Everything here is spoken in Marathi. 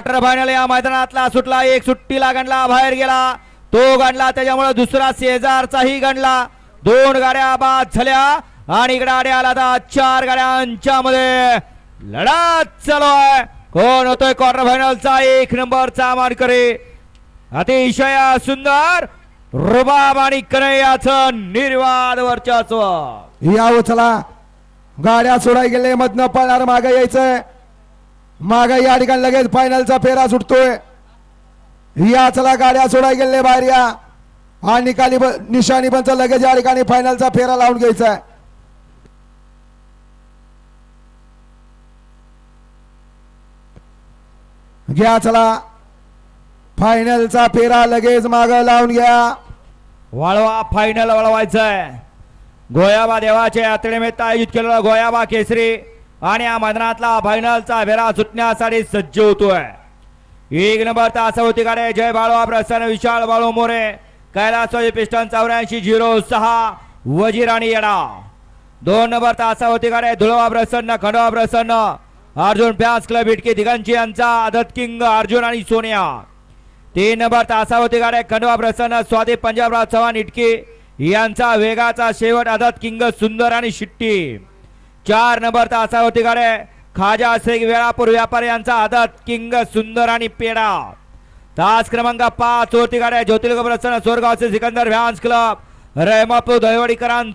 क्वार्टर फायनल या मैदानातला सुटला. एक सुट्टीला गणला बाहेर गेला. तो गणला त्याच्यामुळे दुसरा शेजारचाही गणला. दोन गाड्या बाद झाल्या. आणि इकडे आड्या आला आता चार गाड्यांच्या मध्ये. लढत चालू आहे कोण होतोय क्वार्टर फायनलचा एक नंबरचा मानकरी. अतिशय सुंदर. रुबाब आणि कन्हैयाचं निर्वाद वर्चस्व. या चला. गाड्या सोडाय गेले मधनं पळणार मागे यायचंय. मागे या ठिकाणी लगेच फायनलचा फेरा सुटतोय. या चला गाड्या सोडाय गेले बाहेर या. आणि निकाली निशाणी पंच लगेच या ठिकाणी फायनलचा फेरा लावून घ्यायचा आहे घ्या चला. फायनलचा फेरा लगेच माग लावून घ्या. वळवा फायनल वळवायचंय. गोयाबा देवाच्या यात्रेनिमित्त आयोजित केलेला गोयाबा केसरी. आणि या मैदानातला फायनलचा फेरा सुटण्यासाठी सज्ज होतोय. एक नंबर तासावती गाड्या जय बाळू प्रसन्न विशाल बाळू मोरे. कैलास पिस्टन चौऱ्याऐंशी झिरो सहा वजीर आणि येडा. दोन नंबर तासावती गाड्या धुळवा प्रसन्न खंडवा प्रसन्न अर्जुन फॅन्स क्लब इटकी दिगंची यांचा आदत किंग अर्जुन आणि सोनिया. तीन नंबर तासावती गाड्या खंडवा प्रसन्न स्वाती पंजाबराव चव्हाण इटकी यांचा वेगाचा शेवट आदत किंग सुंदर आणि शिट्टी. चार नंबर तासावती गाड्या खाजा शेख वेळापूर व्यापारी यांचा आदत किंग सुंदर आणि पेडा तास क्रमांक पाच वरती गाड्या ज्योतिर्ग प्रसन्न सोरगावचे सिकंदर व्यान्स क्लब रेमापूर दहिवडीकरांचा